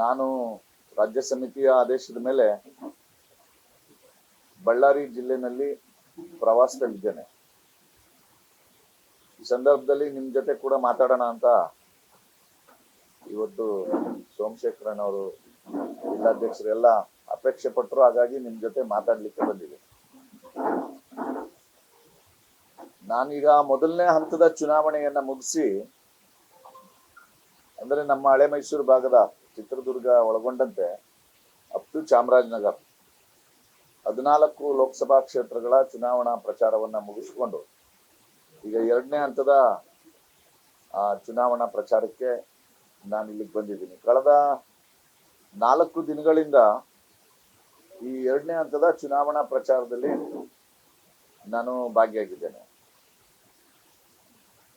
ನಾನು ರಾಜ್ಯ ಸಮಿತಿಯ ಆದೇಶದ ಮೇಲೆ ಬಳ್ಳಾರಿ ಜಿಲ್ಲೆನಲ್ಲಿ ಪ್ರವಾಸದಲ್ಲಿದ್ದೇನೆ. ಈ ಸಂದರ್ಭದಲ್ಲಿ ನಿಮ್ ಜೊತೆ ಕೂಡ ಮಾತಾಡೋಣ ಅಂತ ಇವತ್ತು ಸೋಮಶೇಖರನ್ ಅವರು ಜಿಲ್ಲಾಧ್ಯಕ್ಷರೆಲ್ಲ ಅಪೇಕ್ಷೆ ಪಟ್ಟರು ಹಾಗಾಗಿ ನಿಮ್ ಜೊತೆ ಮಾತಾಡ್ಲಿಕ್ಕೆ ಬಂದಿದೆ. ನಾನೀಗ ಮೊದಲನೇ ಹಂತದ ಚುನಾವಣೆಯನ್ನ ಮುಗಿಸಿ, ಅಂದ್ರೆ ನಮ್ಮ ಹಳೆ ಮೈಸೂರು ಭಾಗದ ಚಿತ್ರದುರ್ಗ ಒಳಗೊಂಡಂತೆ ಅಪ್ ಟು ಚಾಮರಾಜನಗರ್. ಹದಿನಾಲ್ಕು ಲೋಕಸಭಾ ಕ್ಷೇತ್ರಗಳ ಚುನಾವಣಾ ಪ್ರಚಾರವನ್ನ ಮುಗಿಸಿಕೊಂಡು ಈಗ ಎರಡನೇ ಹಂತದ ಚುನಾವಣಾ ಪ್ರಚಾರಕ್ಕೆ ನಾನು ಇಲ್ಲಿಗೆ ಬಂದಿದ್ದೀನಿ. ಕಳೆದ ನಾಲ್ಕು ದಿನಗಳಿಂದ ಈ ಎರಡನೇ ಹಂತದ ಚುನಾವಣಾ ಪ್ರಚಾರದಲ್ಲಿ ನಾನು ಭಾಗಿಯಾಗಿದ್ದೇನೆ.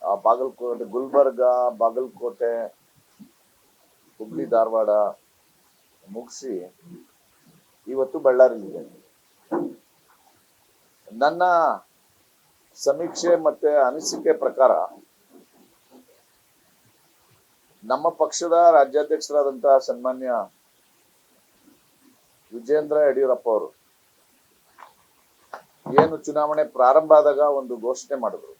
ಆ, ಬಾಗಲಕೋಟೆ ಗುಲ್ಬರ್ಗ ಬಾಗಲಕೋಟೆ ಹುಬ್ಳಿ, ಧಾರವಾಡ ಮುಗಿಸಿ ಇವತ್ತು ಬಳ್ಳಾರಿಲಿದೆ ನನ್ನ ಸಮೀಕ್ಷೆ ಮತ್ತೆ ಅನಿಸಿಕೆ ಪ್ರಕಾರ ನಮ್ಮ ಪಕ್ಷದ ರಾಜ್ಯಾಧ್ಯಕ್ಷರಾದಂತಹ ಸನ್ಮಾನ್ಯ ವಿಜೇಂದ್ರ ಯಡಿಯೂರಪ್ಪ ಅವರು ಏನು ಚುನಾವಣೆ ಪ್ರಾರಂಭ ಆದಾಗ ಒಂದು ಘೋಷಣೆ ಮಾಡಿದ್ರು.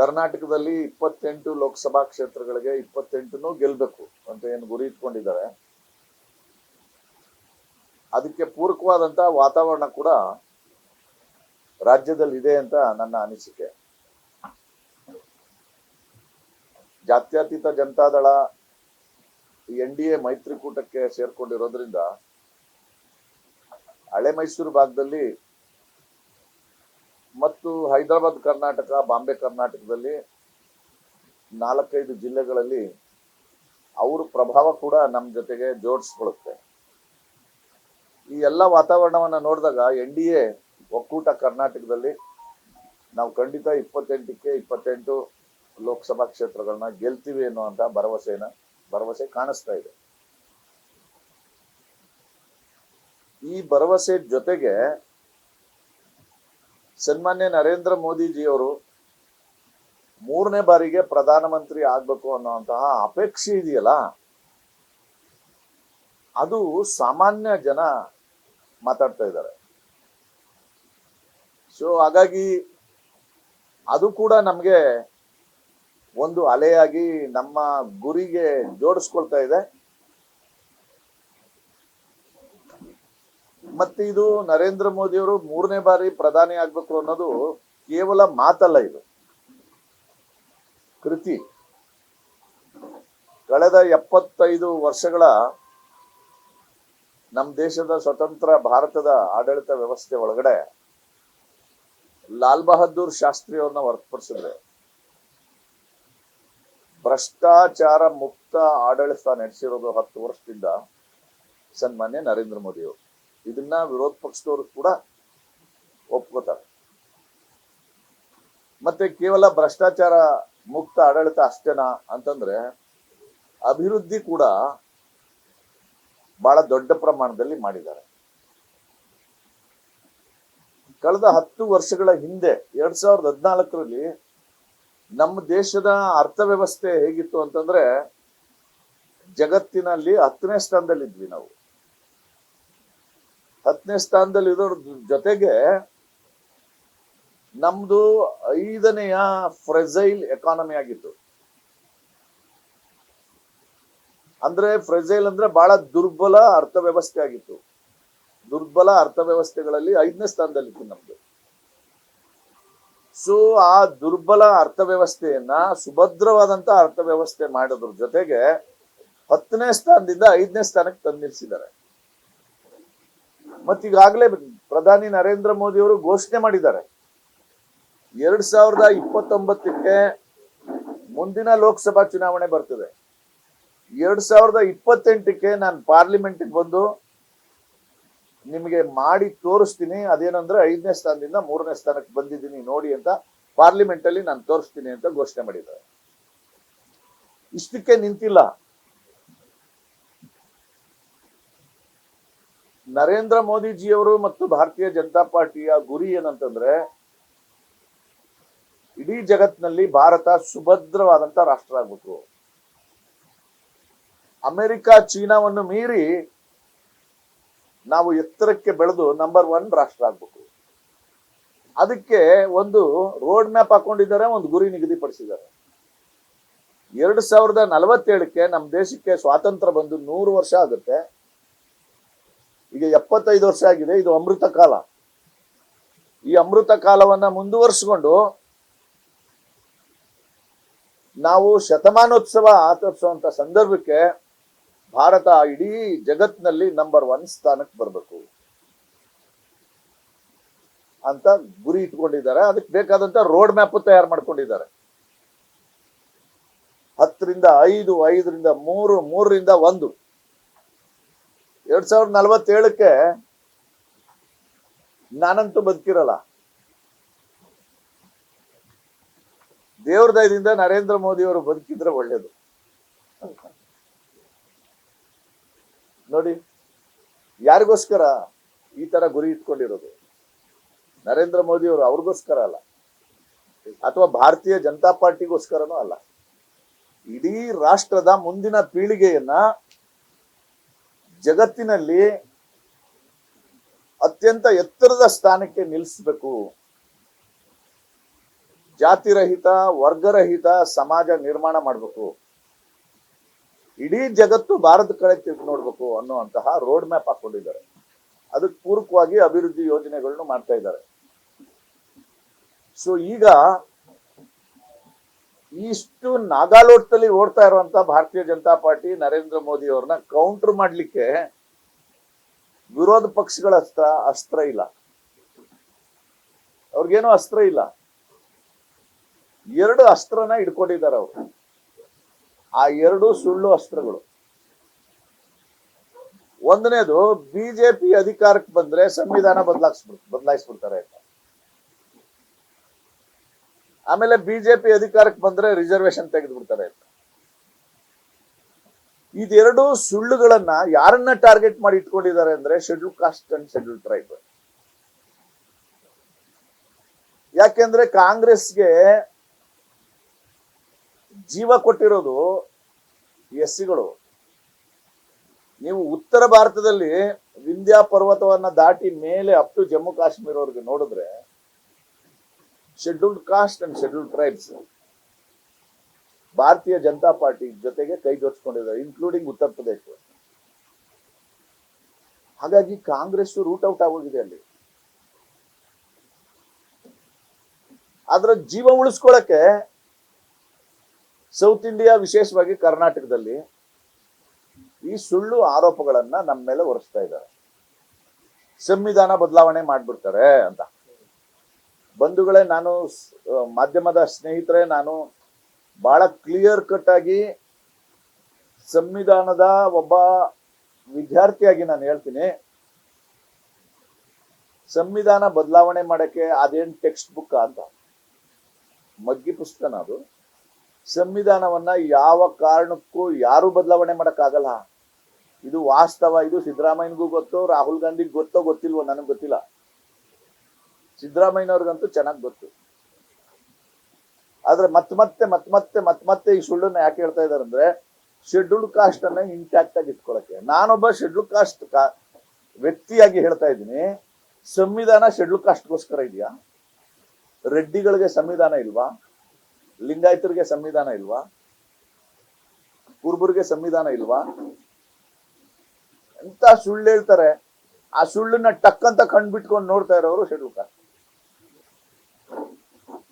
ಕರ್ನಾಟಕದಲ್ಲಿ ಇಪ್ಪತ್ತೆಂಟು ಲೋಕಸಭಾ ಕ್ಷೇತ್ರಗಳಿಗೆ ಇಪ್ಪತ್ತೆಂಟು ಗೆಲ್ಬೇಕು ಅಂತ ಏನು ಗುರಿ ಇಟ್ಕೊಂಡಿದ್ದಾರೆ. ಅದಕ್ಕೆ ಪೂರಕವಾದಂತಹ ವಾತಾವರಣ ಕೂಡ ರಾಜ್ಯದಲ್ಲಿ ಇದೆ ಅಂತ ನನ್ನ ಅನಿಸಿಕೆ. ಜಾತ್ಯತೀತ ಜನತಾದಳ ಎನ್ ಡಿ ಎ ಮೈತ್ರಿಕೂಟಕ್ಕೆ ಸೇರ್ಕೊಂಡಿರೋದ್ರಿಂದ ಹಳೆ ಮೈಸೂರು ಭಾಗದಲ್ಲಿ ಮತ್ತು ಹೈದರಾಬಾದ್ ಕರ್ನಾಟಕ, ಬಾಂಬೆ ಕರ್ನಾಟಕದಲ್ಲಿ ನಾಲ್ಕೈದು ಜಿಲ್ಲೆಗಳಲ್ಲಿ ಅವ್ರ ಪ್ರಭಾವ ಕೂಡ ನಮ್ಮ ಜೊತೆಗೆ ಜೋಡಿಸ್ಕೊಳ್ಳುತ್ತೆ. ಈ ಎಲ್ಲ ವಾತಾವರಣವನ್ನು ನೋಡಿದಾಗ ಎನ್ ಡಿ ಎ ಒಕ್ಕೂಟ ಕರ್ನಾಟಕದಲ್ಲಿ ನಾವು ಖಂಡಿತ ಇಪ್ಪತ್ತೆಂಟಕ್ಕೆ ಇಪ್ಪತ್ತೆಂಟು ಲೋಕಸಭಾ ಕ್ಷೇತ್ರಗಳನ್ನ ಗೆಲ್ತೀವಿ ಅನ್ನುವಂಥ ಭರವಸೆನ, ಭರವಸೆ ಕಾಣಿಸ್ತಾ ಇದೆ. ಈ ಭರವಸೆ ಜೊತೆಗೆ ಸನ್ಮಾನ್ಯ ನರೇಂದ್ರ ಮೋದಿಜಿಯವರು ಮೂರನೇ ಬಾರಿಗೆ ಪ್ರಧಾನಮಂತ್ರಿ ಆಗ್ಬೇಕು ಅನ್ನುವಂತಹ ಅಪೇಕ್ಷೆ ಇದೆಯಲ್ಲ? ಅದು ಸಾಮಾನ್ಯ ಜನ ಮಾತಾಡ್ತಾ ಇದ್ದಾರೆ. ಸೊ ಹಾಗಾಗಿ ಅದು ಕೂಡ ನಮಗೆ ಒಂದು ಅಲೆಯಾಗಿ ನಮ್ಮ ಗುರಿಗೆ ಜೋಡಿಸ್ಕೊಳ್ತಾ ಇದೆ. ಮತ್ತೆ ಇದು ನರೇಂದ್ರ ಮೋದಿ ಅವರು ಮೂರನೇ ಬಾರಿ ಪ್ರಧಾನಿ ಆಗ್ಬೇಕು ಅನ್ನೋದು ಕೇವಲ ಮಾತಲ್ಲ ಇದು. ಕೃತಿ. ಕಳೆದ ಎಪ್ಪತ್ತೈದು ವರ್ಷಗಳ ನಮ್ಮ ದೇಶದ ಸ್ವತಂತ್ರ ಭಾರತದ ಆಡಳಿತ ವ್ಯವಸ್ಥೆ ಒಳಗಡೆ ಲಾಲ್ ಬಹದ್ದೂರ್ ಶಾಸ್ತ್ರಿ ಅವ್ರನ್ನ ಹೊರತುಪಡಿಸಿದ್ರೆ ಭ್ರಷ್ಟಾಚಾರ ಮುಕ್ತ ಆಡಳಿತ ನಡೆಸಿರೋದು ಹತ್ತು ವರ್ಷದಿಂದ ಸನ್ಮಾನ್ಯ ನರೇಂದ್ರ ಮೋದಿ ಅವರು ಇದನ್ನ ವಿರೋಧ ಪಕ್ಷದವರು ಕೂಡ ಒಪ್ಕೋತಾರೆ. ಮತ್ತೆ ಕೇವಲ ಭ್ರಷ್ಟಾಚಾರ ಮುಕ್ತ ಆಡಳಿತ ಅಷ್ಟೇನಾ ಅಂತಂದ್ರೆ ಅಭಿವೃದ್ಧಿ ಕೂಡ ಬಹಳ ದೊಡ್ಡ ಪ್ರಮಾಣದಲ್ಲಿ ಮಾಡಿದ್ದಾರೆ. ಕಳೆದ ಹತ್ತು ವರ್ಷಗಳ ಹಿಂದೆ, ಎರಡ್ ಸಾವಿರದ ಹದಿನಾಲ್ಕರಲ್ಲಿ ನಮ್ಮ ದೇಶದ ಅರ್ಥವ್ಯವಸ್ಥೆ ಹೇಗಿತ್ತು ಅಂತಂದ್ರೆ ಜಗತ್ತಿನಲ್ಲಿ ಹತ್ತನೇ ಸ್ಥಾನದಲ್ಲಿದ್ವಿ ನಾವು. ಹತ್ತನೇ ಸ್ಥಾನದಲ್ಲಿ ಇರೋದ್ರ ಜೊತೆಗೆ ನಮ್ದು ಐದನೆಯ ಫ್ರೆಜೈಲ್ ಎಕಾನಮಿ ಆಗಿತ್ತು. ಅಂದ್ರೆ ಫ್ರೆಜೈಲ್ ಅಂದ್ರೆ ಬಹಳ ದುರ್ಬಲ ಅರ್ಥವ್ಯವಸ್ಥೆ ಆಗಿತ್ತು. ದುರ್ಬಲ ಅರ್ಥವ್ಯವಸ್ಥೆಗಳಲ್ಲಿ ಐದನೇ ಸ್ಥಾನದಲ್ಲಿತ್ತು ನಮ್ದು. ಸೊ ಆ ದುರ್ಬಲ ಅರ್ಥವ್ಯವಸ್ಥೆಯನ್ನ, ಸುಭದ್ರವಾದಂತ ಅರ್ಥವ್ಯವಸ್ಥೆ ಮಾಡೋದ್ರ ಜೊತೆಗೆ ಹತ್ತನೇ ಸ್ಥಾನದಿಂದ ಐದನೇ ಸ್ಥಾನಕ್ಕೆ ತಂದು ನಿಲ್ಸಿದ್ದಾರೆ ಮತ್ತೀಗಾಗಲೇ ಪ್ರಧಾನಿ ನರೇಂದ್ರ ಮೋದಿ ಅವರು ಘೋಷಣೆ ಮಾಡಿದ್ದಾರೆ. ಎರಡ್ ಸಾವಿರದ ಇಪ್ಪತ್ತೊಂಬತ್ತಕ್ಕೆ ಮುಂದಿನ ಲೋಕಸಭಾ ಚುನಾವಣೆ ಬರ್ತದೆ. ಎರಡ್ ಸಾವಿರದ ಇಪ್ಪತ್ತೆಂಟಕ್ಕೆ ನಾನು ಪಾರ್ಲಿಮೆಂಟಿಗೆ ಬಂದು ನಿಮಗೆ ಮಾಡಿ ತೋರಿಸ್ತೀನಿ. ಅದೇನಂದ್ರೆ ಐದನೇ ಸ್ಥಾನದಿಂದ ಮೂರನೇ ಸ್ಥಾನಕ್ಕೆ ಬಂದಿದ್ದೀನಿ ನೋಡಿ ಅಂತ ಪಾರ್ಲಿಮೆಂಟ್ ಅಲ್ಲಿ ನಾನು ತೋರಿಸ್ತೀನಿ ಅಂತ ಘೋಷಣೆ ಮಾಡಿದ್ದಾರೆ. ಇಷ್ಟಕ್ಕೆ ನಿಂತಿಲ್ಲ. ನರೇಂದ್ರ ಮೋದಿಜಿಯವರು ಮತ್ತು ಭಾರತೀಯ ಜನತಾ ಪಾರ್ಟಿಯ ಗುರಿ ಏನಂತಂದ್ರೆ, ಇಡೀ ಜಗತ್ನಲ್ಲಿ ಭಾರತ ಸುಭದ್ರವಾದಂತ ರಾಷ್ಟ್ರ ಆಗ್ಬೇಕು. ಅಮೆರಿಕ, ಚೀನಾವನ್ನು ಮೀರಿ ನಾವು ಎತ್ತರಕ್ಕೆ ಬೆಳೆದು ನಂಬರ್ ಒನ್ ರಾಷ್ಟ್ರ ಆಗ್ಬೇಕು. ಅದಕ್ಕೆ ಒಂದು ರೋಡ್ ಮ್ಯಾಪ್ ಹಾಕೊಂಡಿದ್ದಾರೆ, ಒಂದು ಗುರಿ ನಿಗದಿಪಡಿಸಿದ್ದಾರೆ. ಎರಡ್ ಸಾವಿರದ ನಲವತ್ತೇಳಕ್ಕೆ ನಮ್ಮ ದೇಶಕ್ಕೆ ಸ್ವಾತಂತ್ರ್ಯ ಬಂದು ನೂರು ವರ್ಷ ಆಗುತ್ತೆ. ಈಗ ಎಪ್ಪತ್ತೈದು ವರ್ಷ ಆಗಿದೆ, ಇದು ಅಮೃತ ಕಾಲ. ಈ ಅಮೃತ ಕಾಲವನ್ನ ಮುಂದುವರಿಸಿಕೊಂಡು ನಾವು ಶತಮಾನೋತ್ಸವ ಆಚರಿಸುವಂತ ಸಂದರ್ಭಕ್ಕೆ ಭಾರತ ಇಡೀ ಜಗತ್ನಲ್ಲಿ ನಂಬರ್ ಒನ್ ಸ್ಥಾನಕ್ಕೆ ಬರಬೇಕು ಅಂತ ಗುರಿ ಇಟ್ಕೊಂಡಿದ್ದಾರೆ. ಅದಕ್ಕೆ ಬೇಕಾದಂತ ರೋಡ್ ಮ್ಯಾಪ್ ತಯಾರು ಮಾಡ್ಕೊಂಡಿದ್ದಾರೆ. ಹತ್ತರಿಂದ ಐದು, ಐದರಿಂದ ಮೂರು, ಮೂರರಿಂದ ಒಂದು. ಎರಡ್ ಸಾವಿರದ ನಲವತ್ತೇಳಕ್ಕೆ ನಾನಂತೂ ಬದುಕಿರಲ್ಲ. ದೇವ್ರ ದಯದಿಂದ ನರೇಂದ್ರ ಮೋದಿ ಅವರು ಬದುಕಿದ್ರೆ ಒಳ್ಳೇದು. ನೋಡಿ, ಯಾರಿಗೋಸ್ಕರ ಈ ತರ ಗುರಿ ಇಟ್ಕೊಂಡಿರೋದು? ನರೇಂದ್ರ ಮೋದಿ ಅವರು ಅವ್ರಿಗೋಸ್ಕರ ಅಲ್ಲ. ಅಥವಾ ಭಾರತೀಯ ಜನತಾ ಪಾರ್ಟಿಗೋಸ್ಕರನೂ ಅಲ್ಲ. ಇಡೀ ರಾಷ್ಟ್ರದ ಮುಂದಿನ ಪೀಳಿಗೆಯನ್ನ ಜಗತ್ತಿನಲ್ಲಿ ಅತ್ಯಂತ ಎತ್ತರದ ಸ್ಥಾನಕ್ಕೆ ನಿಲ್ಲಿಸಬೇಕು. ಜಾತಿರಹಿತ, ವರ್ಗರಹಿತ ಸಮಾಜ ನಿರ್ಮಾಣ ಮಾಡಬೇಕು. ಇಡೀ ಜಗತ್ತು ಭಾರತ ಕಡೆ ತಿರುಗಿ ನೋಡ್ಬೇಕು ಅನ್ನುವಂತಹ ರೋಡ್ ಮ್ಯಾಪ್ ಹಾಕೊಂಡಿದ್ದಾರೆ ಅದಕ್ಕೆ ಪೂರಕವಾಗಿ ಅಭಿವೃದ್ಧಿ ಯೋಜನೆಗಳನ್ನು ಮಾಡ್ತಾ ಇದ್ದಾರೆ. ಸೊ ಈಗ ಇಷ್ಟು ನಾಗಾಲೋಟದಲ್ಲಿ ಓಡ್ತಾ ಇರುವಂತ ಭಾರತೀಯ ಜನತಾ ಪಾರ್ಟಿ ನರೇಂದ್ರ ಮೋದಿ ಅವ್ರನ್ನ ಕೌಂಟರ್ ಮಾಡ್ಲಿಕ್ಕೆ ವಿರೋಧ ಪಕ್ಷಗಳ ಅಸ್ತ್ರ ಅಸ್ತ್ರ ಇಲ್ಲ. ಅವ್ರಿಗೇನು ಅಸ್ತ್ರ ಇಲ್ಲ. ಎರಡು ಅಸ್ತ್ರನ ಇಟ್ಕೊಂಡಿದ್ದಾರೆ ಅವರು. ಆ ಎರಡು ಸುಳ್ಳು ಅಸ್ತ್ರಗಳು. ಒಂದನೇದು, ಬಿಜೆಪಿ ಅಧಿಕಾರಕ್ಕೆ ಬಂದ್ರೆ ಸಂವಿಧಾನ ಬದಲಾಯಿಸ್ಬಿಡ್ ಬದಲಾಯಿಸ್ಬಿಡ್ತಾರೆ ಅಂತ. ಆಮೇಲೆ ಬಿಜೆಪಿ ಅಧಿಕಾರಕ್ಕೆ ಬಂದ್ರೆ ರಿಸರ್ವೇಶನ್ ತೆಗೆದು ಬಿಡ್ತಾರೆ ಇದೆರಡು ಸುಳ್ಳುಗಳನ್ನ ಯಾರನ್ನ ಟಾರ್ಗೆಟ್ ಮಾಡಿ ಇಟ್ಕೊಂಡಿದ್ದಾರೆ ಅಂದ್ರೆ schedule caste and schedule tribe ಯಾಕೆಂದ್ರೆ ಕಾಂಗ್ರೆಸ್ಗೆ ಜೀವ ಕೊಟ್ಟಿರೋದು ಎಸ್ ಸಿಗಳು ನೀವು ಉತ್ತರ ಭಾರತದಲ್ಲಿ ವಿಂಧ್ಯ ಪರ್ವತವನ್ನ ದಾಟಿ ಮೇಲೆ ಅಪ್ ಟು ಜಮ್ಮು ಕಾಶ್ಮೀರವರೆಗೆ ನೋಡಿದ್ರೆ scheduled caste and scheduled tribes Bharatiya Janata party ಜೊತೆಗೆ ಕೈ ಜೋಡಿಸ್ಕೊಂಡಿದ್ದಾರೆ ಇನ್ಕ್ಲೂಡಿಂಗ್ ಉತ್ತರ ಪ್ರದೇಶ. ಹಾಗಾಗಿ ಕಾಂಗ್ರೆಸ್ ರೂಟ್ ಔಟ್ ಆಗೋಗಿದೆ ಅಲ್ಲಿ. ಅದರ ಜೀವ ಉಳಿಸ್ಕೊಳಕ್ಕೆ ಸೌತ್ ಇಂಡಿಯಾ ವಿಶೇಷವಾಗಿ ಕರ್ನಾಟಕದಲ್ಲಿ ಈ ಸುಳ್ಳು ಆರೋಪಗಳನ್ನ ನಮ್ಮ ಮೇಲೆ ಹೊರಿಸ್ತಾ ಇದ್ದಾರೆ. ಸಂವಿಧಾನ ಬದಲಾವಣೆ ಮಾಡ್ಬಿಡ್ತಾರೆ ಅಂತ. ಬಂಧುಗಳೇ, ನಾನು ಮಾಧ್ಯಮದ ಸ್ನೇಹಿತರೆ, ನಾನು ಬಹಳ ಕ್ಲಿಯರ್ ಕಟ್ ಆಗಿ ಸಂವಿಧಾನದ ಒಬ್ಬ ವಿದ್ಯಾರ್ಥಿಯಾಗಿ ನಾನು ಹೇಳ್ತೀನಿ. ಸಂವಿಧಾನ ಬದಲಾವಣೆ ಮಾಡಕ್ಕೆ ಅದೇನು ಟೆಕ್ಸ್ಟ್ ಬುಕ್ ಅಂತ? ಮಗ್ಗಿ ಪುಸ್ತಕನ ಅದು. ಸಂವಿಧಾನವನ್ನ ಯಾವ ಕಾರಣಕ್ಕೂ ಯಾರು ಬದಲಾವಣೆ ಮಾಡೋಕ್ಕಾಗಲ್ಲ. ಇದು ವಾಸ್ತವ, ಇದು ಸಿದ್ದರಾಮಯ್ಯನಿಗೂ ಗೊತ್ತು, ರಾಹುಲ್ ಗಾಂಧಿಗೆ ಗೊತ್ತೋ ಗೊತ್ತಿಲ್ವೋ, ನನಗೆ ಗೊತ್ತಿಲ್ಲ. ಸಿದ್ದರಾಮಯ್ಯನವ್ರಿಗಂತೂ ಚೆನ್ನಾಗಿ ಗೊತ್ತು. ಆದ್ರೆ ಮತ್ ಮತ್ತೆ ಮತ್ ಮತ್ತೆ ಮತ್ ಮತ್ತೆ ಈ ಸುಳ್ಳನ್ನ ಯಾಕೆ ಹೇಳ್ತಾ ಇದಾರೆ ಅಂದ್ರೆ ಶೆಡ್ಯೂಲ್ಡ್ ಕಾಸ್ಟ್ ಅನ್ನ ಇಂಟ್ಯಾಕ್ಟ್ ಆಗಿ ಇಟ್ಕೊಳಕ್ಕೆ. ನಾನೊಬ್ಬ ಶೆಡ್ಯೂಲ್ ಕಾಸ್ಟ್ ವ್ಯಕ್ತಿಯಾಗಿ ಹೇಳ್ತಾ ಇದ್ದೀನಿ. ಸಂವಿಧಾನ ಶೆಡ್ಯೂಲ್ ಕಾಸ್ಟ್ಗೋಸ್ಕರ ಇದೆಯಾ? ರೆಡ್ಡಿಗಳಿಗೆ ಸಂವಿಧಾನ ಇಲ್ವಾ? ಲಿಂಗಾಯತರಿಗೆ ಸಂವಿಧಾನ ಇಲ್ವಾ? ಕುರುಬರಿಗೆ ಸಂವಿಧಾನ ಇಲ್ವಾ? ಎಂತ ಸುಳ್ಳು ಹೇಳ್ತಾರೆ? ಆ ಸುಳ್ಳನ್ನ ಟಕ್ ಅಂತ ಕಣ್ ಬಿಟ್ಕೊಂಡು ನೋಡ್ತಾ ಇರೋರು ಶೆಡ್ಯೂಲ್ ಕಾಸ್ಟ್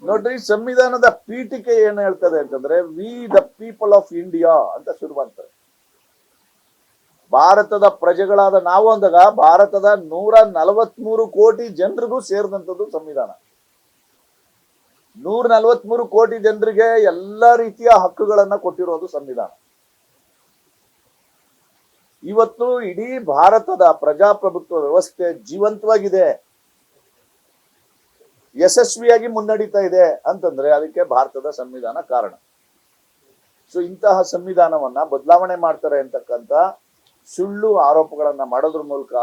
ನೋಡ್ರಿ, ಸಂವಿಧಾನದ ಪೀಠಿಕೆ ಏನ್ ಹೇಳ್ತದೆ ಅಂತಂದ್ರೆ we the people of India ಅಂತ ಶುರುವಾಗ್ತಾರೆ ಭಾರತದ ಪ್ರಜೆಗಳಾದ ನಾವು ಅಂದಾಗ, ಭಾರತದ ನೂರ ನಲವತ್ಮೂರು ಕೋಟಿ ಜನರಿಗೂ ಸೇರಿದಂಥದ್ದು ಸಂವಿಧಾನ. ನೂರ ನಲವತ್ಮೂರು ಕೋಟಿ ಜನರಿಗೆ ಎಲ್ಲ ರೀತಿಯ ಹಕ್ಕುಗಳನ್ನ ಕೊಟ್ಟಿರೋದು ಸಂವಿಧಾನ. ಇವತ್ತು ಇಡೀ ಭಾರತದ ಪ್ರಜಾಪ್ರಭುತ್ವ ವ್ಯವಸ್ಥೆ ಜೀವಂತವಾಗಿದೆ. ಯಶಸ್ವಿಯಾಗಿ ಮುನ್ನಡೀತಾ ಇದೆ ಅಂತಂದ್ರೆ ಅದಕ್ಕೆ ಭಾರತದ ಸಂವಿಧಾನ ಕಾರಣ. ಸೊ ಇಂತಹ ಸಂವಿಧಾನವನ್ನ ಬದಲಾವಣೆ ಮಾಡ್ತಾರೆ ಅಂತಕ್ಕಂಥ ಸುಳ್ಳು ಆರೋಪಗಳನ್ನ ಮಾಡೋದ್ರ ಮೂಲಕ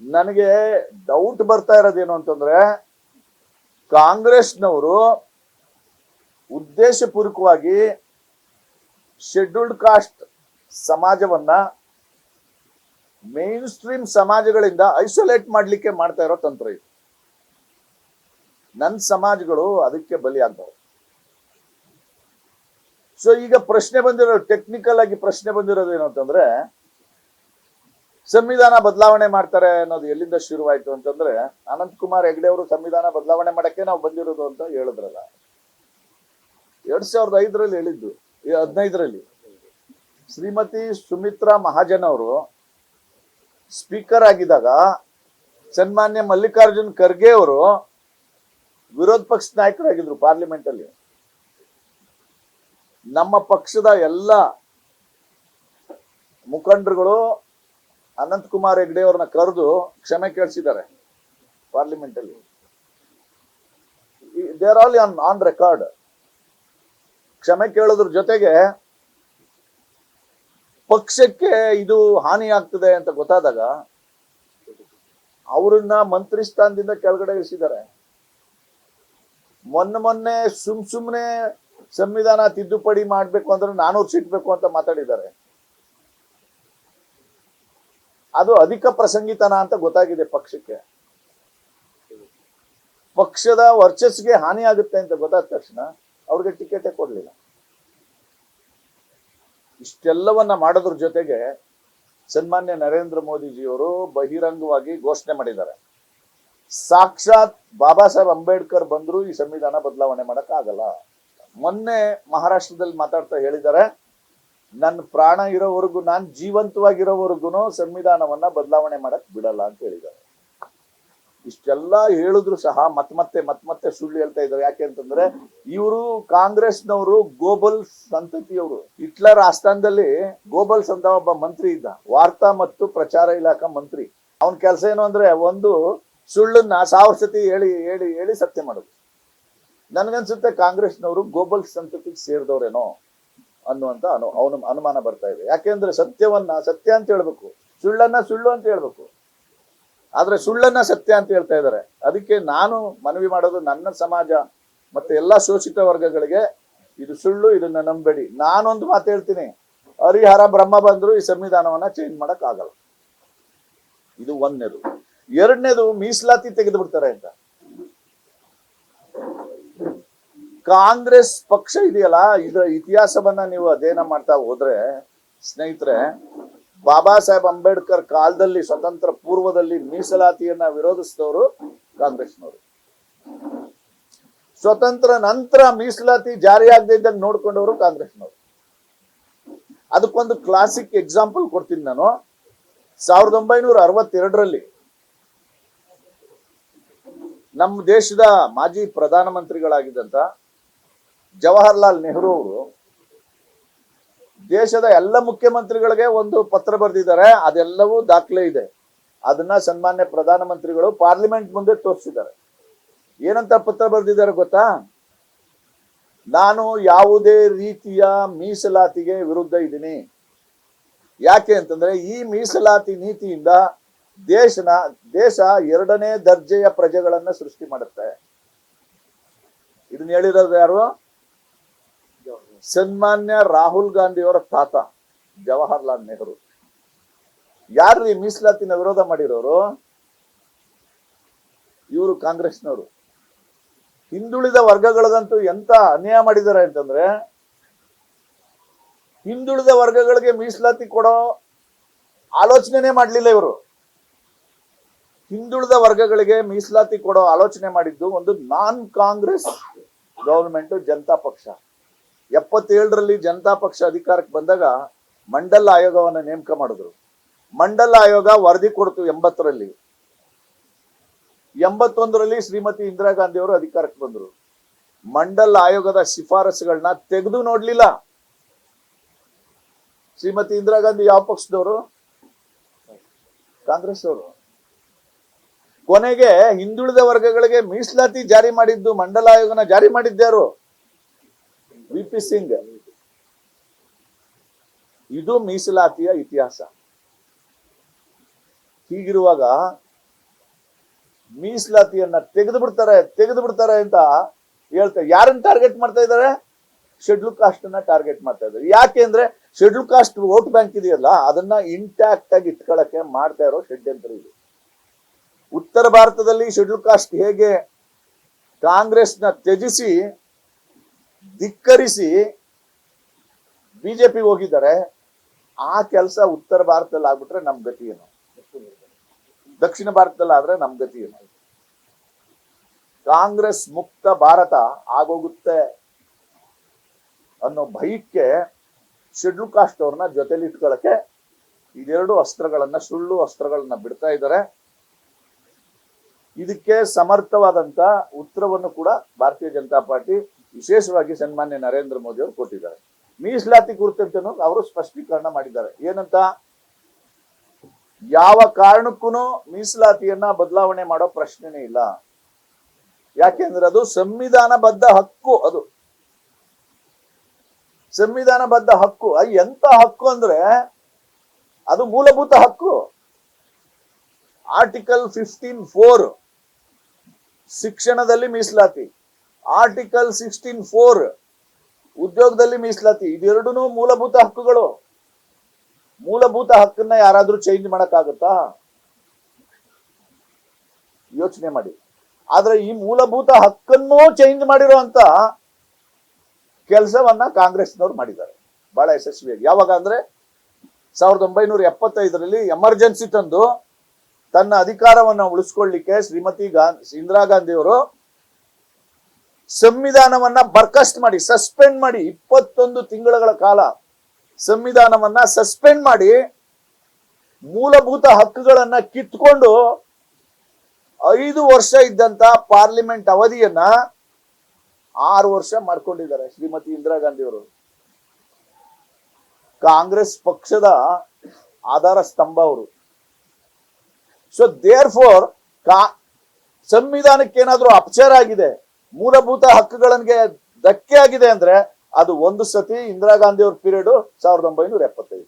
ನನಗೆ ಡೌಟ್ ಬರ್ತಾ ಇರೋದೇನು ಅಂತಂದ್ರೆ ಕಾಂಗ್ರೆಸ್ನವರು ಉದ್ದೇಶಪೂರ್ವಕವಾಗಿ ಶೆಡ್ಯೂಲ್ಡ್ ಕಾಸ್ಟ್ ಸಮಾಜವನ್ನ ಮೇನ್ ಸ್ಟ್ರೀಮ್ ಸಮಾಜಗಳಿಂದ ಐಸೋಲೇಟ್ ಮಾಡಲಿಕ್ಕೆ ಮಾಡ್ತಾ ಇರೋ ತಂತ್ರ ಇದು. ನನ್ನ ಸಮಾಜಗಳು ಅದಕ್ಕೆ ಬಲಿ ಆಗ್ತವೆ ಸೊ ಈಗ ಪ್ರಶ್ನೆ ಬಂದಿರೋ ಟೆಕ್ನಿಕಲ್ ಆಗಿ ಪ್ರಶ್ನೆ ಬಂದಿರೋದು ಏನು ಅಂತಂದ್ರೆ, ಸಂವಿಧಾನ ಬದಲಾವಣೆ ಮಾಡ್ತಾರೆ ಅನ್ನೋದು ಎಲ್ಲಿಂದ ಶುರುವಾಯ್ತು ಅಂತಂದ್ರೆ ಅನಂತ್ ಕುಮಾರ್ ಹೆಗ್ಡೆ ಅವರು ಸಂವಿಧಾನ ಬದಲಾವಣೆ ಮಾಡಕ್ಕೆ ನಾವು ಬಂದಿರೋದು ಅಂತ ಹೇಳಿದ್ರಲ್ಲ. ಎರಡ್ ಸಾವಿರದ ಐದರಲ್ಲಿ ಹೇಳಿದ್ದು ಹದಿನೈದರಲ್ಲಿ. ಶ್ರೀಮತಿ ಸುಮಿತ್ರಾ ಮಹಾಜನ್ ಅವರು ಸ್ಪೀಕರ್ ಆಗಿದ್ದಾಗ, ಸನ್ಮಾನ್ಯ ಮಲ್ಲಿಕಾರ್ಜುನ್ ಖರ್ಗೆ ಅವರು ವಿರೋಧ ಪಕ್ಷದ ನಾಯಕರಾಗಿದ್ರು ಪಾರ್ಲಿಮೆಂಟ್ ಅಲ್ಲಿ ನಮ್ಮ ಪಕ್ಷದ ಎಲ್ಲ ಮುಖಂಡರುಗಳು ಅನಂತಕುಮಾರ್ ಹೆಗ್ಡೆ ಅವ್ರನ್ನ ಕರೆದು ಕ್ಷಮೆ ಕೇಳಿಸಿದ್ದಾರೆ ಪಾರ್ಲಿಮೆಂಟ್ ಅಲ್ಲಿ there all on on record ಕ್ಷಮೆ ಕೇಳೋದ್ರ ಜೊತೆಗೆ ಪಕ್ಷಕ್ಕೆ ಇದು ಹಾನಿ ಆಗ್ತದೆ ಅಂತ ಗೊತ್ತಾದಾಗ, ಅವರನ್ನ ಮಂತ್ರಿ ಸ್ಥಾನದಿಂದ ಕೆಳಗಡೆ ಇಳಿಸಿದ್ದಾರೆ ಮೊನ್ನೆ ಮೊನ್ನೆ ಸುಮ್ ಸುಮ್ನೆ ಸಂವಿಧಾನ ತಿದ್ದುಪಡಿ ಮಾಡ್ಬೇಕು ಅಂದ್ರೆ ನಾನೂರು ಸಿಟ್ಬೇಕು ಅಂತ ಮಾತಾಡಿದ್ದಾರೆ. ಅದು ಅಧಿಕ ಪ್ರಸಂಗಿತನ ಅಂತ ಗೊತ್ತಾಗಿದೆ ಪಕ್ಷಕ್ಕೆ. ಪಕ್ಷದ ವರ್ಚಸ್ಗೆ ಹಾನಿ ಆಗುತ್ತೆ ಅಂತ ಗೊತ್ತಾದ ತಕ್ಷಣ ಅವ್ರಿಗೆ ಟಿಕೆಟೇ ಕೊಡ್ಲಿಲ್ಲ. ಇಷ್ಟೆಲ್ಲವನ್ನ ಮಾಡೋದ್ರ ಜೊತೆಗೆ ಸನ್ಮಾನ್ಯ ನರೇಂದ್ರ ಮೋದಿಜಿಯವರು ಬಹಿರಂಗವಾಗಿ ಘೋಷಣೆ ಮಾಡಿದ್ದಾರೆ. ಸಾಕ್ಷಾತ್ ಬಾಬಾ ಸಾಹೇಬ್ ಅಂಬೇಡ್ಕರ್ ಬಂದ್ರು ಈ ಸಂವಿಧಾನ ಬದಲಾವಣೆ ಮಾಡಕ್ ಆಗಲ್ಲ ಮೊನ್ನೆ ಮಹಾರಾಷ್ಟ್ರದಲ್ಲಿ ಮಾತಾಡ್ತಾ ಹೇಳಿದ್ದಾರೆ ನನ್ನ ಪ್ರಾಣ ಇರೋವರೆಗೂ, ನಾನ್ ಜೀವಂತವಾಗಿರೋವರೆಗೂ ಸಂವಿಧಾನವನ್ನ ಬದಲಾವಣೆ ಮಾಡಕ್ ಬಿಡಲ್ಲ ಅಂತ ಹೇಳಿದ್ದಾರೆ. ಇಷ್ಟೆಲ್ಲ ಹೇಳಿದ್ರು ಸಹ ಮತ್ ಮತ್ತೆ ಮತ್ ಮತ್ತೆ ಸುಳ್ಳು ಹೇಳ್ತಾ ಇದ್ದಾರೆ. ಯಾಕೆ ಅಂತಂದ್ರೆ, ಇವರು ಕಾಂಗ್ರೆಸ್ನವರು ಗೋಬಲ್ ಸಂತತಿಯವರು. ಹಿಟ್ಲರ್ ಆಸ್ಥಾನದಲ್ಲಿ ಗೋಬಲ್ ಸಂತ ಒಬ್ಬ ಮಂತ್ರಿ ಇದ್ದ, ವಾರ್ತಾ ಮತ್ತು ಪ್ರಚಾರ ಇಲಾಖಾ ಮಂತ್ರಿ. ಅವನ ಕೆಲಸ ಏನು ಅಂದ್ರೆ, ಒಂದು ಸುಳ್ಳನ್ನ ಸಾವಿರ ಸತಿ ಹೇಳಿ ಹೇಳಿ ಹೇಳಿ ಸತ್ಯ ಮಾಡೋದು. ನನಗನ್ಸುತ್ತೆ ಕಾಂಗ್ರೆಸ್ನವರು ಗೋಬಲ್ ಸಂತತಿಗೆ ಸೇರಿದವರೇನೋ ಅನ್ನುವಂತ ಅನು, ಅವನು ಅನುಮಾನ ಬರ್ತಾ ಇದೆ. ಯಾಕೆಂದ್ರೆ ಸತ್ಯವನ್ನ ಸತ್ಯ ಅಂತ ಹೇಳ್ಬೇಕು. ಸುಳ್ಳನ್ನ ಸುಳ್ಳು ಅಂತ ಹೇಳ್ಬೇಕು. ಆದ್ರೆ ಸುಳ್ಳನ್ನ ಸತ್ಯ ಅಂತ ಹೇಳ್ತಾ ಇದ್ದಾರೆ. ಅದಕ್ಕೆ ನಾನು ಮನವಿ ಮಾಡೋದು ನನ್ನ ಸಮಾಜ ಮತ್ತೆ ಎಲ್ಲಾ ಶೋಷಿತ ವರ್ಗಗಳಿಗೆ ಇದು ಸುಳ್ಳು, ಇದನ್ನ ನಂಬೇಡಿ. ನಾನೊಂದು ಮಾತು ಹೇಳ್ತೀನಿ. ಹರಿಹರ ಬ್ರಹ್ಮ ಬಂದ್ರು ಈ ಸಂವಿಧಾನವನ್ನ ಚೇಂಜ್ ಮಾಡಕ್ ಆಗಲ್ಲ ಇದು ಒಂದನೇದು. ಎರಡನೇದು ಮೀಸಲಾತಿ ತೆಗೆದು ಬಿಡ್ತಾರೆ ಅಂತ. ಕಾಂಗ್ರೆಸ್ ಪಕ್ಷ ಇದೆಯಲ್ಲ, ಇದರ ಇತಿಹಾಸವನ್ನ ನೀವು ಅಧ್ಯಯನ ಮಾಡ್ತಾ ಹೋದ್ರೆ, ಸ್ನೇಹಿತರೆ, ಬಾಬಾ ಸಾಹೇಬ್ ಅಂಬೇಡ್ಕರ್ ಕಾಲದಲ್ಲಿ, ಸ್ವತಂತ್ರ ಪೂರ್ವದಲ್ಲಿ ಮೀಸಲಾತಿಯನ್ನ ವಿರೋಧಿಸಿದವರು ಕಾಂಗ್ರೆಸ್ನವರು. ಸ್ವತಂತ್ರ ನಂತರ ಮೀಸಲಾತಿ ಜಾರಿಯಾಗದಿದ್ದಂಗೆ ನೋಡ್ಕೊಂಡವರು ಕಾಂಗ್ರೆಸ್ನವರು. ಅದಕ್ಕೊಂದು ಕ್ಲಾಸಿಕ್ ಎಕ್ಸಾಂಪಲ್ ಕೊಡ್ತೀನಿ ನಾನು. ಸಾವಿರದ ಒಂಬೈನೂರ ಅರವತ್ತೆರಡರಲ್ಲಿ ನಮ್ಮ ದೇಶದ ಮಾಜಿ ಪ್ರಧಾನಮಂತ್ರಿಗಳಾಗಿದ್ದಂಥ ಜವಾಹರ್ಲಾಲ್ ನೆಹರು ಅವರು ದೇಶದ ಎಲ್ಲ ಮುಖ್ಯಮಂತ್ರಿಗಳಿಗೆ ಒಂದು ಪತ್ರ ಬರೆದಿದ್ದಾರೆ. ಅದೆಲ್ಲವೂ ದಾಖಲೆ ಇದೆ. ಅದನ್ನ ಸನ್ಮಾನ್ಯ ಪ್ರಧಾನಮಂತ್ರಿಗಳು ಪಾರ್ಲಿಮೆಂಟ್ ಮುಂದೆ ತೋರಿಸಿದ್ದಾರೆ. ಏನಂತ ಪತ್ರ ಬರೆದಿದ್ದಾರೆ ಗೊತ್ತಾ? ನಾನು ಯಾವುದೇ ರೀತಿಯ ಮೀಸಲಾತಿಗೆ ವಿರುದ್ಧ ಇದ್ದೀನಿ. ಯಾಕೆ ಅಂತಂದ್ರೆ ಈ ಮೀಸಲಾತಿ ನೀತಿಯಿಂದ ದೇಶನ, ದೇಶ ಎರಡನೇ ದರ್ಜೆಯ ಪ್ರಜೆಗಳನ್ನ ಸೃಷ್ಟಿ ಮಾಡುತ್ತೆ. ಇದನ್ನ ಹೇಳಿರೋದು ಯಾರು? ಸನ್ಮಾನ್ಯ ರಾಹುಲ್ ಗಾಂಧಿಯವರ ತಾತ, ಜವಾಹರ್ಲಾಲ್ ನೆಹರು. ಯಾರು ಈ ಮೀಸಲಾತಿನ ವಿರೋಧ ಮಾಡಿರೋರು? ಇವರು ಕಾಂಗ್ರೆಸ್ನವರು. ಹಿಂದುಳಿದ ವರ್ಗಗಳಿಗಂತೂ ಎಂತ ಅನ್ಯಾಯ ಮಾಡಿದ್ದಾರೆ ಅಂತಂದ್ರೆ, ಹಿಂದುಳಿದ ವರ್ಗಗಳಿಗೆ ಮೀಸಲಾತಿ ಕೊಡೋ ಆಲೋಚನೆನೇ ಮಾಡಲಿಲ್ಲ ಇವರು. ಹಿಂದುಳಿದ ವರ್ಗಗಳಿಗೆ ಮೀಸಲಾತಿ ಕೊಡೋ ಆಲೋಚನೆ ಮಾಡಿದ್ದು ಒಂದು ನಾನ್ ಕಾಂಗ್ರೆಸ್ ಗವರ್ಮೆಂಟ್ ಜನತಾ ಪಕ್ಷ. ಎಪ್ಪತ್ತೇಳರಲ್ಲಿ ಜನತಾ ಪಕ್ಷ ಅಧಿಕಾರಕ್ಕೆ ಬಂದಾಗ ಮಂಡಲ ಆಯೋಗವನ್ನು ನೇಮಕ ಮಾಡಿದ್ರು. ಮಂಡಲ ಆಯೋಗ ವರದಿ ಕೊಡ್ತು ಎಂಬತ್ತರಲ್ಲಿ. ಎಂಬತ್ತೊಂದರಲ್ಲಿ ಶ್ರೀಮತಿ ಇಂದಿರಾ ಗಾಂಧಿ ಅವರು ಅಧಿಕಾರಕ್ಕೆ ಬಂದರು. ಮಂಡಲ್ ಆಯೋಗದ ಶಿಫಾರಸುಗಳನ್ನ ತೆಗೆದು ನೋಡ್ಲಿಲ್ಲ. ಶ್ರೀಮತಿ ಇಂದಿರಾ ಗಾಂಧಿ ಯಾವ ಪಕ್ಷದವರು? ಕಾಂಗ್ರೆಸ್ ಅವರು ಕೊನೆಗೆ ಹಿಂದುಳಿದ ವರ್ಗಗಳಿಗೆ ಮೀಸಲಾತಿ ಜಾರಿ ಮಾಡಿದ್ದು ಮಂಡಲ ಆಯೋಗನ ಜಾರಿ ಮಾಡಿದ್ದಾರು ವಿ ಪಿ ಸಿಂಗ್ ಇದು ಮೀಸಲಾತಿಯ ಇತಿಹಾಸ. ಹೀಗಿರುವಾಗ ಮೀಸಲಾತಿಯನ್ನ ತೆಗೆದು ಬಿಡ್ತಾರೆ ತೆಗೆದು ಬಿಡ್ತಾರೆ ಅಂತ ಹೇಳ್ತಾರೆ ಯಾರನ್ನ ಟಾರ್ಗೆಟ್ ಮಾಡ್ತಾ ಇದ್ದಾರೆ? ಶೆಡ್ಯೂಲ್ ಕಾಸ್ಟ್ ಅನ್ನ ಟಾರ್ಗೆಟ್ ಮಾಡ್ತಾ ಇದ್ದಾರೆ. ಯಾಕೆ ಅಂದ್ರೆ ಶೆಡ್ಯೂಲ್ ಕಾಸ್ಟ್ ವೋಟ್ ಬ್ಯಾಂಕ್ ಇದೆಯಲ್ಲ, ಅದನ್ನ ಇಂಟ್ಯಾಕ್ಟ್ ಆಗಿ ಇಟ್ಕೊಳ್ಳಕ್ಕೆ ಮಾಡ್ತಾ ಇರೋ ಷಡ್ಯಂತ್ರ ಇದು. ಉತ್ತರ ಭಾರತದಲ್ಲಿ ಶೆಡ್ಯೂಲ್ ಕಾಸ್ಟ್ ಹೇಗೆ ಕಾಂಗ್ರೆಸ್ನ ತ್ಯಜಿಸಿ, ಧಿಕ್ಕರಿಸಿ ಬಿಜೆಪಿ ಹೋಗಿದ್ದಾರೆ, ಆ ಕೆಲಸ ಉತ್ತರ ಭಾರತದಲ್ಲಿ ಆಗ್ಬಿಟ್ರೆ ನಮ್ ಗತಿ ಏನು? ದಕ್ಷಿಣ ಭಾರತದಲ್ಲಿ ಆದ್ರೆ ನಮ್ ಗತಿ ಏನು? ಕಾಂಗ್ರೆಸ್ ಮುಕ್ತ ಭಾರತ ಆಗೋಗುತ್ತೆ ಅನ್ನೋ ಭಯಕ್ಕೆ ಶೆಡ್ಯೂಲ್ ಕಾಸ್ಟ್ ಅವ್ರನ್ನ ಜೊತೆಲಿ ಇಟ್ಕೊಳಕ್ಕೆ ಇದೆರಡು ಅಸ್ತ್ರಗಳನ್ನ, ಸುಳ್ಳು ಅಸ್ತ್ರಗಳನ್ನ ಬಿಡ್ತಾ ಇದ್ದಾರೆ. ಇದಕ್ಕೆ ಸಮರ್ಥವಾದಂತ ಉತ್ತರವನ್ನು ಕೂಡ ಭಾರತೀಯ ಜನತಾ ಪಾರ್ಟಿ ವಿಶೇಷವಾಗಿ ಸನ್ಮಾನ್ಯ ನರೇಂದ್ರ ಮೋದಿ ಅವರು ಕೊಟ್ಟಿದ್ದಾರೆ. ಮೀಸಲಾತಿ ಕುರಿತಂತೆ ಅವರು ಸ್ಪಷ್ಟೀಕರಣ ಮಾಡಿದ್ದಾರೆ. ಏನಂತ? ಯಾವ ಕಾರಣಕ್ಕೂ ಮೀಸಲಾತಿಯನ್ನ ಬದಲಾವಣೆ ಮಾಡೋ ಪ್ರಶ್ನೆನೇ ಇಲ್ಲ. ಯಾಕೆಂದ್ರೆ ಅದು ಸಂವಿಧಾನಬದ್ಧ ಹಕ್ಕು ಅದು. ಸಂವಿಧಾನಬದ್ಧ ಹಕ್ಕು. ಎಂತ ಹಕ್ಕು ಅಂದ್ರೆ ಅದು ಮೂಲಭೂತ ಹಕ್ಕು. ಆರ್ಟಿಕಲ್ ಫಿಫ್ಟೀನ್ ಫೋರ್ ಶಿಕ್ಷಣದಲ್ಲಿ ಮೀಸಲಾತಿ. ಆರ್ಟಿಕಲ್ ಸಿಕ್ಸ್ಟೀನ್ ಫೋರ್ ಉದ್ಯೋಗದಲ್ಲಿ ಮೀಸಲಾತಿ. ಇದೆರಡೂ ಮೂಲಭೂತ ಹಕ್ಕುಗಳು. ಮೂಲಭೂತ ಹಕ್ಕನ್ನ ಯಾರಾದ್ರೂ ಚೇಂಜ್ ಮಾಡಕ್ಕಾಗತ್ತಾ? ಯೋಚನೆ ಮಾಡಿ. ಆದ್ರೆ ಈ ಮೂಲಭೂತ ಹಕ್ಕನ್ನು ಚೇಂಜ್ ಮಾಡಿರುವಂತ ಕೆಲಸವನ್ನ ಕಾಂಗ್ರೆಸ್ನವ್ರು ಮಾಡಿದ್ದಾರೆ. ಬಹಳ ಯಶಸ್ವಿಯಾಗಿ. ಯಾವಾಗ ಅಂದ್ರೆ ಸಾವಿರದ ಒಂಬೈನೂರ ಎಪ್ಪತ್ತೈದರಲ್ಲಿ ಎಮರ್ಜೆನ್ಸಿ ತಂದು ತನ್ನ ಅಧಿಕಾರವನ್ನ ಉಳಿಸ್ಕೊಳ್ಳಿಕ್ಕೆ ಶ್ರೀಮತಿ ಗಾಂಧಿ ಇಂದಿರಾ ಗಾಂಧಿ ಅವರು ಸಂವಿಧಾನವನ್ನ ಬರ್ಕಸ್ಟ್ ಮಾಡಿ, ಸಸ್ಪೆಂಡ್ ಮಾಡಿ ಇಪ್ಪತ್ತೊಂದು ತಿಂಗಳ ಕಾಲ ಸಂವಿಧಾನವನ್ನ ಸಸ್ಪೆಂಡ್ ಮಾಡಿ ಮೂಲಭೂತ ಹಕ್ಕುಗಳನ್ನ ಕಿತ್ಕೊಂಡು ಐದು ವರ್ಷ ಇದ್ದಂತ ಪಾರ್ಲಿಮೆಂಟ್ ಅವಧಿಯನ್ನ ಆರು ವರ್ಷ ಮಾಡ್ಕೊಂಡಿದ್ದಾರೆ ಶ್ರೀಮತಿ ಇಂದಿರಾ ಗಾಂಧಿ ಅವರು ಕಾಂಗ್ರೆಸ್ ಪಕ್ಷದ ಆಧಾರ ಸ್ತಂಭ ಅವರು. ಸೊ ದೇರ್ ಫೋರ್ ಕಾ ಸಂವಿಧಾನಕ್ಕೆ ಏನಾದ್ರೂ ಅಪಚಾರ ಆಗಿದೆ, ಮೂಲಭೂತ ಹಕ್ಕುಗಳಿಗೆ ಧಕ್ಕೆ ಆಗಿದೆ ಅಂದ್ರೆ, ಅದು ಒಂದು ಸತಿ ಇಂದಿರಾ ಗಾಂಧಿ ಅವ್ರ ಪೀರಿಯಡ್ ಸಾವಿರದ ಒಂಬೈನೂರ ಎಪ್ಪತ್ತೈದು.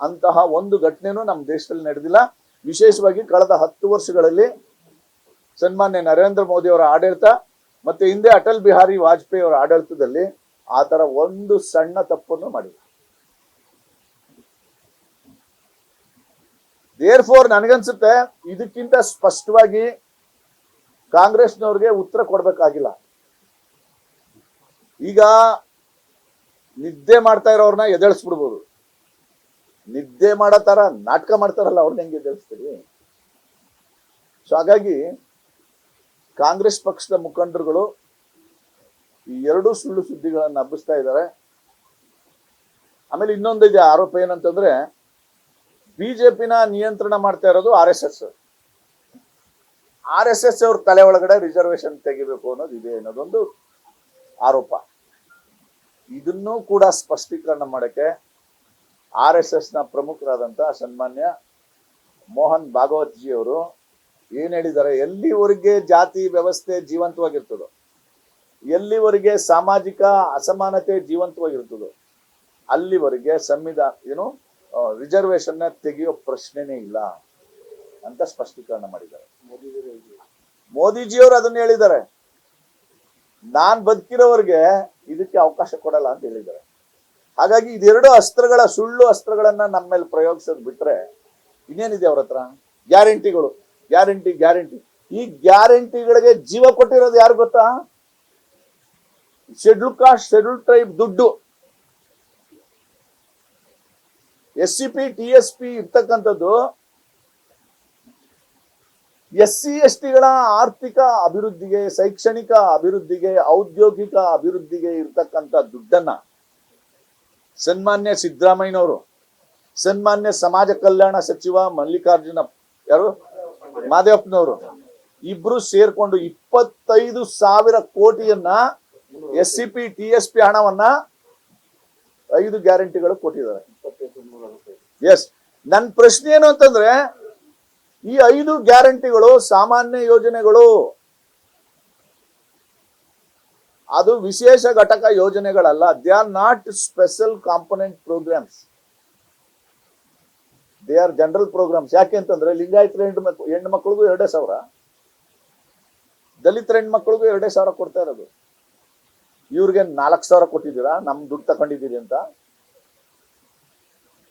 ಅಂತಹ ಒಂದು ಘಟನೆನೂ ನಮ್ಮ ದೇಶದಲ್ಲಿ ನಡೆದಿಲ್ಲ. ವಿಶೇಷವಾಗಿ ಕಳೆದ ಹತ್ತು ವರ್ಷಗಳಲ್ಲಿ ಸನ್ಮಾನ್ಯ ನರೇಂದ್ರ ಮೋದಿ ಅವರ ಆಡಳಿತ ಮತ್ತೆ ಹಿಂದೆ ಅಟಲ್ ಬಿಹಾರಿ ವಾಜಪೇಯಿ ಅವರ ಆಡಳಿತದಲ್ಲಿ ಆ ತರ ಒಂದು ಸಣ್ಣ ತಪ್ಪನ್ನು ಮಾಡಿಲ್ಲ. ದೇರ್ ಫೋರ್ ನನಗನ್ಸುತ್ತೆ, ಇದಕ್ಕಿಂತ ಸ್ಪಷ್ಟವಾಗಿ ಕಾಂಗ್ರೆಸ್ನವ್ರಿಗೆ ಉತ್ತರ ಕೊಡ್ಬೇಕಾಗಿಲ್ಲ. ಈಗ ನಿದ್ದೆ ಮಾಡ್ತಾ ಇರೋರ್ನ ಎದ್ದೇಳಿಸ್ಬಿಡ್ಬೋದು. ನಿದ್ದೆ ಮಾಡೋ ತರ ನಾಟಕ ಮಾಡ್ತಾರಲ್ಲ, ಅವ್ರನ್ನ ಹೆಂಗೆ ಎದ್ದೇಳಿಸ್ತೀರಿ? ಸೊ ಹಾಗಾಗಿ ಕಾಂಗ್ರೆಸ್ ಪಕ್ಷದ ಮುಖಂಡರುಗಳು ಈ ಎರಡು ಸುಳ್ಳು ಸುದ್ದಿಗಳನ್ನು ಹಬ್ಬಿಸ್ತಾ ಇದ್ದಾರೆ. ಆಮೇಲೆ ಇನ್ನೊಂದಿದೆ ಆರೋಪ ಏನಂತಂದ್ರೆ ಬಿಜೆಪಿನ ನಿಯಂತ್ರಣ ಮಾಡ್ತಾ ಇರೋದು R S S. R S S ಅವ್ರ ತಲೆ ಒಳಗಡೆ ರಿಸರ್ವೇಶನ್ ತೆಗಿಬೇಕು ಅನ್ನೋದು ಇದೆ ಅನ್ನೋದೊಂದು ಆರೋಪ. ಇದನ್ನೂ ಕೂಡ ಸ್ಪಷ್ಟೀಕರಣ ಮಾಡಕ್ಕೆ ಆರ್ ಎಸ್ ಎಸ್ನ ಪ್ರಮುಖರಾದಂತಹ ಸನ್ಮಾನ್ಯ ಮೋಹನ್ ಭಾಗವತ್ ಜಿ ಅವರು ಏನ್ ಹೇಳಿದ್ದಾರೆ? ಎಲ್ಲಿವರೆಗೆ ಜಾತಿ ವ್ಯವಸ್ಥೆ ಜೀವಂತವಾಗಿರ್ತದೋ, ಎಲ್ಲಿವರೆಗೆ ಸಾಮಾಜಿಕ ಅಸಮಾನತೆ ಜೀವಂತವಾಗಿರ್ತದೋ, ಅಲ್ಲಿವರೆಗೆ ಸಂವಿಧಾನ, ಏನು ರಿಸರ್ವೇಶನ್ನ ತೆಗೆಯೋ ಪ್ರಶ್ನೆನೇ ಇಲ್ಲ ಅಂತ ಸ್ಪಷ್ಟೀಕರಣ ಮಾಡಿದ್ದಾರೆ. ಮೋದಿಜಿಯವರು ಅದನ್ನ ಹೇಳಿದ್ದಾರೆ. ನಾನ್ ಬದುಕಿರೋವರೆಗೆ ಇದಕ್ಕೆ ಅವಕಾಶ ಕೊಡಲ್ಲ ಅಂತ ಹೇಳಿದ್ದಾರೆ. ಹಾಗಾಗಿ ಇದೆರಡು ಅಸ್ತ್ರಗಳ, ಸುಳ್ಳು ಅಸ್ತ್ರಗಳನ್ನ ನಮ್ಮ ಮೇಲೆ ಪ್ರಯೋಗಿಸೋದು ಬಿಟ್ರೆ ಇನ್ನೇನಿದೆ ಅವ್ರ ಹತ್ರ? ಗ್ಯಾರಂಟಿಗಳು. Guarantee guarantee. ಈ ಗ್ಯಾರಂಟಿಗಳಿಗೆ ಜೀವ ಕೊಟ್ಟಿರೋದು ಯಾರು ಗೊತ್ತಾ? ಶೆಡ್ಯೂಲ್ ಕಾಸ್ಟ್ ಶೆಡ್ಯೂಲ್ ಟ್ರೈಬ್ ದುಡ್ಡು. S C P T S P ಇರ್ತಕ್ಕಂಥದ್ದು ಎಸ್ ಸಿ ಎಸ್ ಟಿಗಳ ಆರ್ಥಿಕ ಅಭಿವೃದ್ಧಿಗೆ, ಶೈಕ್ಷಣಿಕ ಅಭಿವೃದ್ಧಿಗೆ, ಔದ್ಯೋಗಿಕ ಅಭಿವೃದ್ಧಿಗೆ ಇರ್ತಕ್ಕಂಥ ದುಡ್ಡನ್ನ ಸನ್ಮಾನ್ಯ ಸಿದ್ದರಾಮಯ್ಯನವರು, ಸನ್ಮಾನ್ಯ ಸಮಾಜ ಕಲ್ಯಾಣ ಸಚಿವ ಮಲ್ಲಿಕಾರ್ಜುನ ಯಾರು? ಮಾದೇವಪ್ಪನವರು ಇಬ್ರು ಸೇರ್ಕೊಂಡು ಇಪ್ಪತ್ತೈದು ಸಾವಿರ ಕೋಟಿಯನ್ನ S C P T S P ಹಣವನ್ನ ಐದು ಗ್ಯಾರಂಟಿಗಳು ಕೊಟ್ಟಿದ್ದಾರೆ. ಎಸ್ ನನ್ನ ಪ್ರಶ್ನೆ ಏನು ಅಂತಂದ್ರೆ, ಈ ಐದು ಗ್ಯಾರಂಟಿಗಳು, ಸಾಮಾನ್ಯ ಯೋಜನೆಗಳು, ಅದು ವಿಶೇಷ ಘಟಕ ಯೋಜನೆಗಳಲ್ಲ, they are not special component programmes. They are general programmes. ಯಾಕೆ ಅಂತಂದ್ರೆ, ಲಿಂಗಾಯತರ ಹೆಣ್ಣು ಮಕ್ಕಳು ಹೆಣ್ಣು ಮಕ್ಕಳಿಗೂ ಎರಡೇ ಸಾವಿರ. ದಲಿತರ ಹೆಣ್ಣು ಮಕ್ಕಳಿಗೂ ಎರಡೇ ಸಾವಿರ ಕೊಡ್ತಾ ಇರೋದು. ಇವ್ರಿಗೆ ನಾಲ್ಕು ಸಾವಿರ ಕೊಟ್ಟಿದ್ದೀರಾ ನಮ್ ದುಡ್ಡು ತಗೊಂಡಿದ್ದೀರಿ ಅಂತ.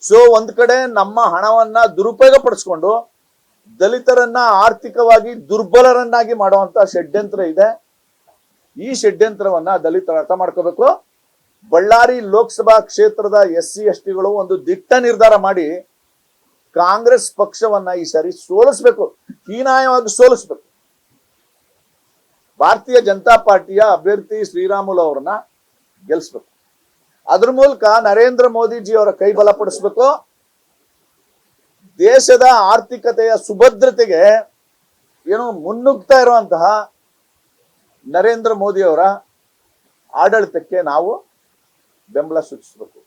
ಸೊ ಒಂದ್ ಕಡೆ ನಮ್ಮ ಹಣವನ್ನ ದುರುಪಯೋಗ ಪಡಿಸ್ಕೊಂಡು ದಲಿತರನ್ನ ಆರ್ಥಿಕವಾಗಿ ದುರ್ಬಲರನ್ನಾಗಿ ಮಾಡುವಂತ ಷಡ್ಯಂತ್ರ ಇದೆ. ಈ ಷಡ್ಯಂತ್ರವನ್ನ ದಲಿತರು ಅರ್ಥ ಮಾಡ್ಕೋಬೇಕು. ಬಳ್ಳಾರಿ ಲೋಕಸಭಾ ಕ್ಷೇತ್ರದ ಎಸ್ ಸಿ ಎಸ್ ಟಿಗಳು ಒಂದು ದಿಟ್ಟ ನಿರ್ಧಾರ ಮಾಡಿ ಕಾಂಗ್ರೆಸ್ ಪಕ್ಷವನ್ನ ಈ ಸಾರಿ ಸೋಲಿಸ್ಬೇಕು. ಹೀನಾಯವಾಗಿ ಸೋಲಿಸ್ಬೇಕು. ಭಾರತೀಯ ಜನತಾ ಪಾರ್ಟಿಯ ಅಭ್ಯರ್ಥಿ ಶ್ರೀರಾಮುಲು ಅವರನ್ನ ಗೆಲ್ಲಿಸ್ಬೇಕು ಅದ್ರ ಮೂಲಕ ನರೇಂದ್ರ ಮೋದಿಜಿ ಅವರ ಕೈ ಬಲಪಡಿಸ್ಬೇಕು. ದೇಶದ ಆರ್ಥಿಕತೆಯ ಸುಭದ್ರತೆಗೆ ಏನು ಮುನ್ನುಗ್ತಾ ಇರುವಂತಹ ನರೇಂದ್ರ ಮೋದಿ ಅವರ ಆಡಳಿತಕ್ಕೆ ನಾವು ಬೆಂಬಲ ಸೂಚಿಸಬೇಕು.